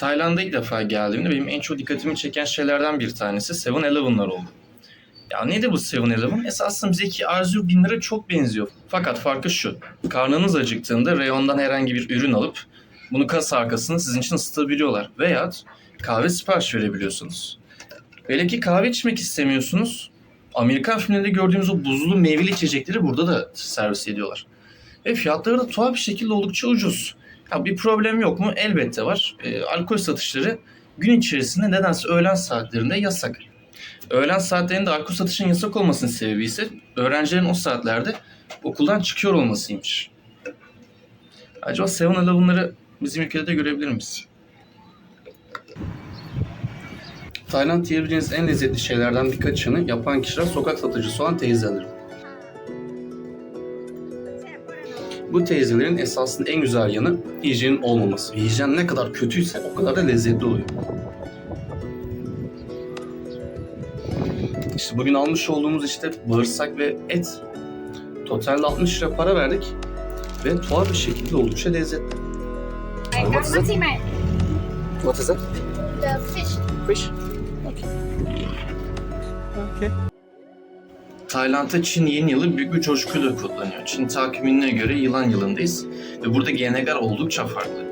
Tayland'a ilk defa geldiğimde benim en çok dikkatimi çeken şeylerden bir tanesi 7-Eleven'lar oldu. Ya nedir bu 7-Eleven? Esasında bizdeki Arzu binlere çok benziyor. Fakat farkı şu. Karnınız acıktığında reyondan herhangi bir ürün alıp bunu kasa arkasında sizin için ısıtabiliyorlar. Veya kahve sipariş verebiliyorsunuz. Böyle ki kahve içmek istemiyorsunuz. Amerikan filmlerinde gördüğümüz o buzlu meyveli içecekleri burada da servis ediyorlar. Ve fiyatları da tuhaf bir şekilde oldukça ucuz. Ya bir problem yok mu? Elbette var. E, alkol satışları gün içerisinde nedense öğlen saatlerinde yasak. Öğlen saatlerinde alkol satışının yasak olmasının sebebi ise öğrencilerin o saatlerde okuldan çıkıyor olmasıymış. Acaba 7-Eleven'ları bizim ülkede de görebilir miyiz? Tayland yiyebileceğiniz en lezzetli şeylerden birkaçını yapan kişiler sokak satıcısı olan teyzeler. Bu teyzelerin esasında en güzel yanı hijyenin olmaması. Hijyen ne kadar kötüyse o kadar da lezzetli oluyor. İşte bugün almış olduğumuz işte bağırsak ve et. Totalde 60 lira para verdik. Ve tuhaf bir şekilde oldukça lezzetli. I What is it? What is that? the fish. Fish. Okay. Okay. Tayland'da Çin yeni yılı büyük bir coşkuyla kutlanıyor. Çin takvimine göre yılan yılındayız ve burada gelenekler oldukça farklı.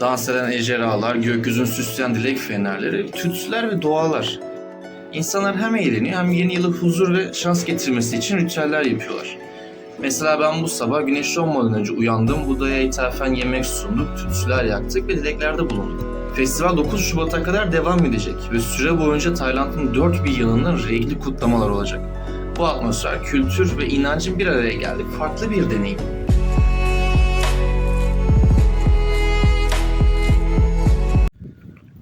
Dans eden ejderhalar, gökyüzünü süsleyen dilek fenerleri, tütsüler ve dualar. İnsanlar hem eğleniyor hem yeni yılı huzur ve şans getirmesi için ritüeller yapıyorlar. Mesela ben bu sabah güneş doğmadan önce uyandım, Buda'ya ithafen yemek sunduk, tütsüler yaktık ve dileklerde bulunduk. Festival 9 Şubat'a kadar devam edecek ve süre boyunca Tayland'ın dört bir yanında renkli kutlamalar olacak. Bu atmosfer, kültür ve inancın bir araya geldi. Farklı bir deneyim.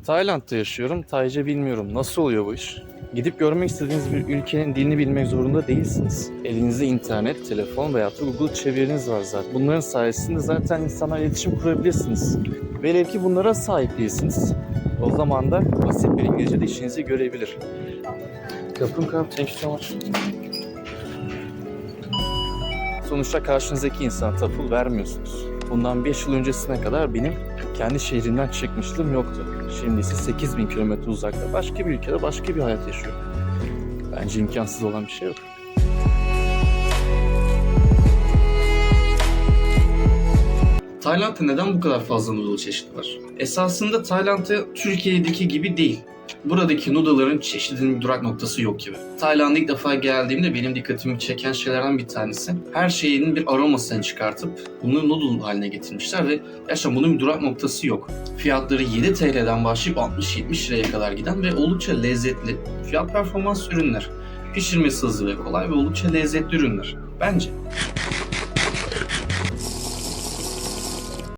Tayland'da yaşıyorum. Tayca bilmiyorum. Nasıl oluyor bu iş? Gidip görmek istediğiniz bir ülkenin dilini bilmek zorunda değilsiniz. Elinizde internet, telefon veya da Google çeviriniz var zaten. Bunların sayesinde zaten insanlarla iletişim kurabilirsiniz. Velev ki bunlara sahip değilsiniz. O zaman da basit bir İngilizce de işinizi görebilir. Kapım kap, thank you so much. Sonuçta karşınızdaki insana tapul vermiyorsunuz. Bundan 5 yıl öncesine kadar benim kendi şehrimden çıkmışlığım yoktu. Şimdi ise 8000 kilometre uzakta başka bir ülkede başka bir hayat yaşıyorum. Bence imkansız olan bir şey yok. Tayland'da neden bu kadar fazla noodle çeşidi var? Esasında Tayland'da Türkiye'deki gibi değil. Buradaki noodle'ların çeşidinin durak noktası yok gibi. Tayland'a ilk defa geldiğimde benim dikkatimi çeken şeylerden bir tanesi her şeyin bir aromasını çıkartıp bunu noodle haline getirmişler ve gerçekten bunun bir durak noktası yok. Fiyatları 7 TL'den başlayıp 60-70 liraya kadar giden ve oldukça lezzetli fiyat performans ürünler. Pişirmesi hızlı ve kolay ve oldukça lezzetli ürünler. Bence.